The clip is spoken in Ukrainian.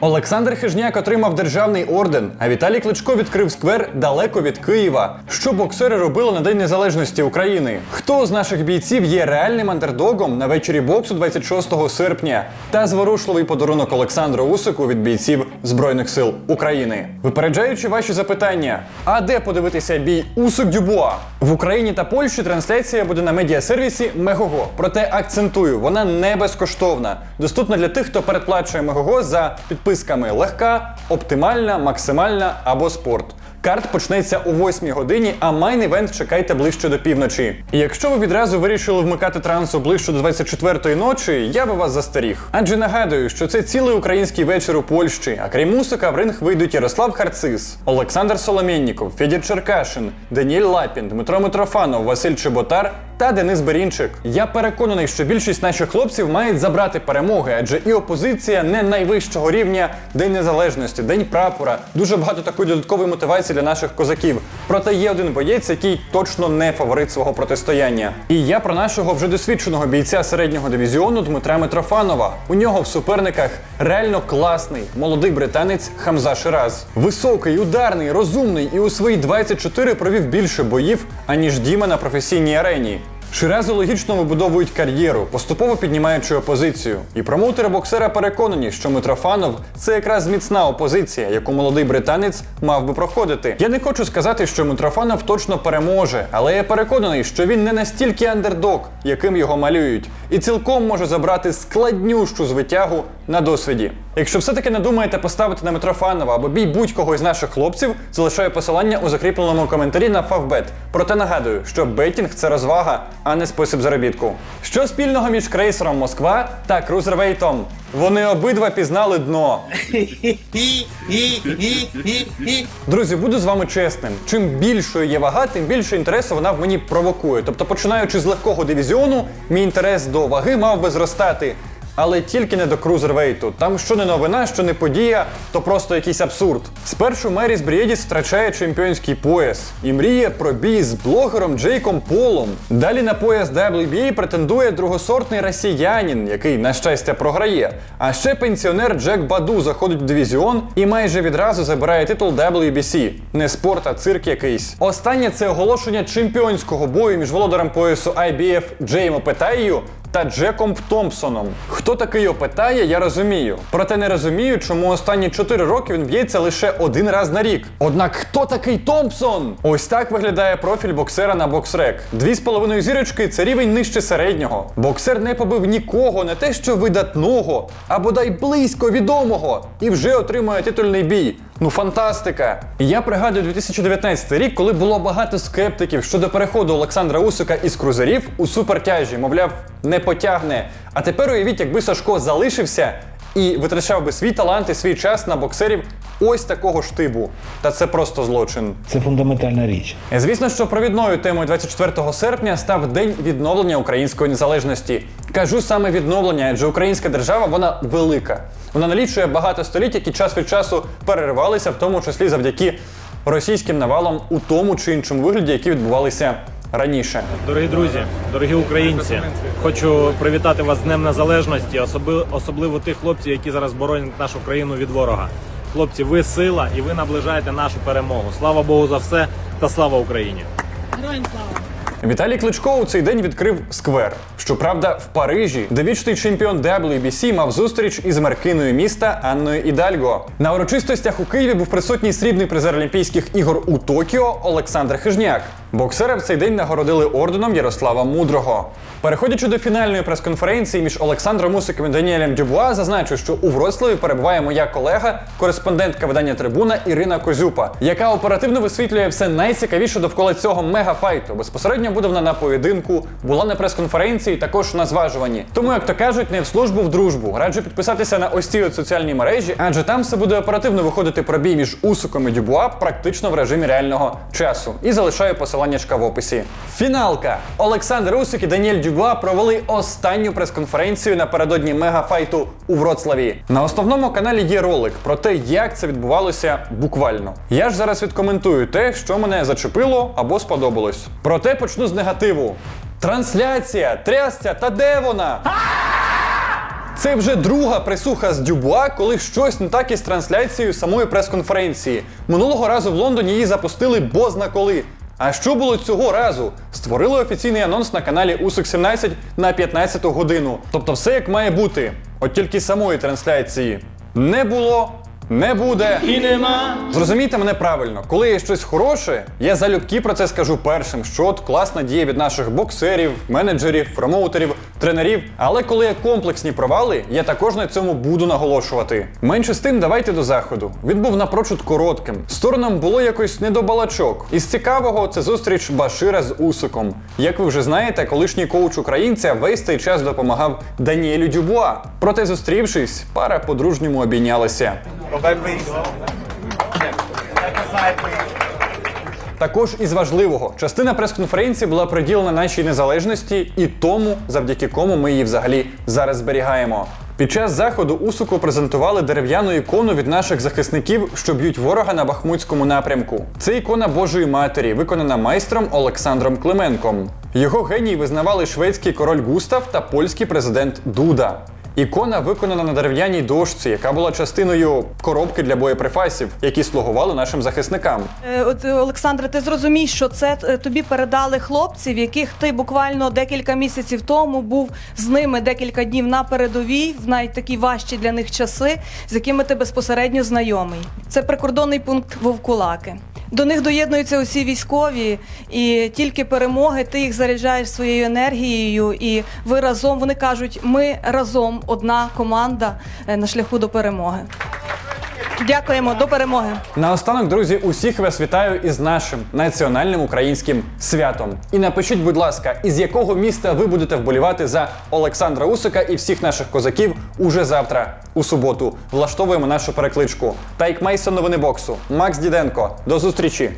Олександр Хижняк отримав державний орден, а Віталій Кличко відкрив сквер далеко від Києва. Що боксери робили на День Незалежності України? Хто з наших бійців є реальним андердогом на вечорі боксу 26 серпня? Та зворушливий подарунок Олександру Усику від бійців Збройних сил України. Випереджаючи ваші запитання, а де подивитися бій Усик Дюбуа? В Україні та Польщі трансляція буде на медіасервісі Мегого. Проте акцентую, вона не безкоштовна. Доступна для тих, хто передплачує Мегого за підписками легка, оптимальна, максимальна або спорт. Карт почнеться о 8 годині, а майн-івент чекайте ближче до півночі. Якщо ви відразу вирішили вмикати трансу ближче до 24-ї ночі, я би вас застеріг. Адже нагадую, що це цілий український вечір у Польщі, а крім мусика в ринг вийдуть Ярослав Харцис, Олександр Соломєнніков, Федір Черкашин, Даніель Лапін, Дмитро Митрофанов, Василь Чеботар та Денис Берінчик. Я переконаний, що більшість наших хлопців мають забрати перемоги, адже і опозиція не найвищого рівня День Незалежності, День прапора. Дуже багато такої додаткової мотивації для наших козаків. Проте є один боєць, який точно не фаворит свого протистояння. І я про нашого вже досвідченого бійця середнього дивізіону Дмитра Митрофанова. У нього в суперниках реально класний молодий британець Хамза Шираз. Високий, ударний, розумний і у свої 24 провів більше боїв, аніж Діма на професійній арені. Ширази логічно вибудовують кар'єру, поступово піднімаючи опозицію. І промоутери боксера переконані, що Митрофанов це якраз міцна опозиція, яку молодий британець мав би проходити. Я не хочу сказати, що Митрофанов точно переможе, але я переконаний, що він не настільки андердог, яким його малюють, і цілком може забрати складнющу звитягу на досвіді. Якщо все-таки не думаєте поставити на Митрофанова або бій будь-кого із наших хлопців, залишаю посилання у закріпленому коментарі на Favbet. Проте нагадую, що бетінг це розвага, а не спосіб заробітку. Що спільного між крейсером Москва та крузервейтом? Вони обидва пізнали дно. Друзі, буду з вами чесним. Чим більшою є вага, тим більше інтересу вона в мені провокує. Тобто, починаючи з легкого дивізіону, мій інтерес до ваги мав би зростати. Але тільки не до крузервейту. Там що не новина, що не подія, то просто якийсь абсурд. Спершу Меріс Брієдіс втрачає чемпіонський пояс і мріє про бій з блогером Джейком Полом. Далі на пояс WBA претендує другосортний росіянин, який, на щастя, програє. А ще пенсіонер Джек Баду заходить в дивізіон і майже відразу забирає титул WBC. Не спорт, а цирк якийсь. Останнє це оголошення чемпіонського бою між володарем поясу IBF Джеймо Петаєю та Джеком Томпсоном. Хто такий опитає, я розумію. Проте не розумію, чому останні 4 роки він б'ється лише один раз на рік. Однак хто такий Томпсон? Ось так виглядає профіль боксера на боксрек. Дві з половиною зірочки це рівень нижче середнього. Боксер не побив нікого, не те що видатного, а бодай близько відомого, і вже отримує титульний бій. Ну, фантастика! Я пригадую 2019 рік, коли було багато скептиків щодо переходу Олександра Усика із крузерів у супертяжі, мовляв, не потягне. А тепер уявіть, якби Сашко залишився і витрачав би свій талант і свій час на боксерів ось такого штибу. Та це просто злочин. Це фундаментальна річ. Звісно, що провідною темою 24 серпня став день відновлення української незалежності. Кажу саме відновлення, адже українська держава вона велика. Вона налічує багато століть, які час від часу переривалися, в тому числі завдяки російським навалам у тому чи іншому вигляді, які відбувалися раніше. Дорогі друзі, дорогі українці, хочу привітати вас з Днем Незалежності, особливо тих хлопців, які зараз боронять нашу країну від ворога. Хлопці, ви сила і ви наближаєте нашу перемогу. Слава Богу за все та слава Україні! Героям слава! Віталій Кличко у цей день відкрив сквер. Щоправда, в Парижі, де вічний чемпіон WBC мав зустріч із меркиною міста Анною Ідальго. На урочистостях у Києві був присутній срібний призер Олімпійських ігор у Токіо Олександр Хижняк. Боксера в цей день нагородили орденом Ярослава Мудрого. Переходячи до фінальної прес-конференції між Олександром Мусиком і Даніелем Дюбуа, зазначу, що у Вроцлаві перебуває моя колега, кореспондентка видання Трибуна Ірина Козюпа, яка оперативно висвітлює все найцікавіше довкола цього мегафайту. Безпосередньо буде вона на поєдинку, була на прес-конференції, також на зважуванні. Тому, як то кажуть, не в службу, в дружбу. Раджу підписатися на ось ці от соціальні мережі, адже там все буде оперативно виходити про бій між Усиком і Дюбуа практично в режимі реального часу. І залишаю посилання в описі. Фіналка. Олександр Усик і Даніель Дюбуа провели останню прес-конференцію напередодні мегафайту у Вроцлаві. На основному каналі є ролик про те, як це відбувалося буквально. Я ж зараз відкоментую те, що мене зачепило або сподобалось. Проте почну з негативу. Трансляція, трясця, та де вона? Це вже друга присуха з Дюбуа, коли щось не так із трансляцією самої прес-конференції. Минулого разу в Лондоні її запустили бозна коли. А що було цього разу? Створили офіційний анонс на каналі Усик 17 на 15 годину. Тобто все як має бути. От тільки самої трансляції не було, не буде. І нема. Зрозумійте мене правильно, коли є щось хороше, я залюбки про це скажу першим, що от класна дія від наших боксерів, менеджерів, промоутерів, тренерів. Але коли є комплексні провали, я також на цьому буду наголошувати. Менше з тим, давайте до заходу. Він був напрочуд коротким. Сторонам було якось не до балачок. Із цікавого це зустріч Башира з Усиком. Як ви вже знаєте, колишній коуч українця весь цей час допомагав Даніелю Дюбуа. Проте зустрівшись, пара по-дружньому обійнялася. Також із важливого, частина прес-конференції була приділена нашій незалежності і тому, завдяки кому ми її взагалі зараз зберігаємо. Під час заходу Усуку презентували дерев'яну ікону від наших захисників, що б'ють ворога на Бахмутському напрямку. Це ікона Божої Матері, виконана майстром Олександром Клименком. Його геній визнавали шведський король Густав та польський президент Дуда. Ікона виконана на дерев'яній дошці, яка була частиною коробки для боєприпасів, які слугували нашим захисникам. Е, От е, Олександре, ти зрозумій, що це е, тобі передали хлопці, в яких ти буквально декілька місяців тому був з ними декілька днів на передовій, в навіть такі важчі для них часи, з якими ти безпосередньо знайомий. Це прикордонний пункт Вовкулаки. До них доєднуються усі військові, і тільки перемоги ти їх заряджаєш своєю енергією, і ви разом вони кажуть, ми разом одна команда е, на шляху до перемоги. Дякуємо до перемоги. Наостанок, друзі, усіх вас вітаю із нашим національним українським святом. І напишіть, будь ласка, із якого міста ви будете вболівати за Олександра Усика і всіх наших козаків уже завтра, у суботу. Влаштовуємо нашу перекличку. Тайк Мейсон новини боксу. Макс Діденко. До зустрічі!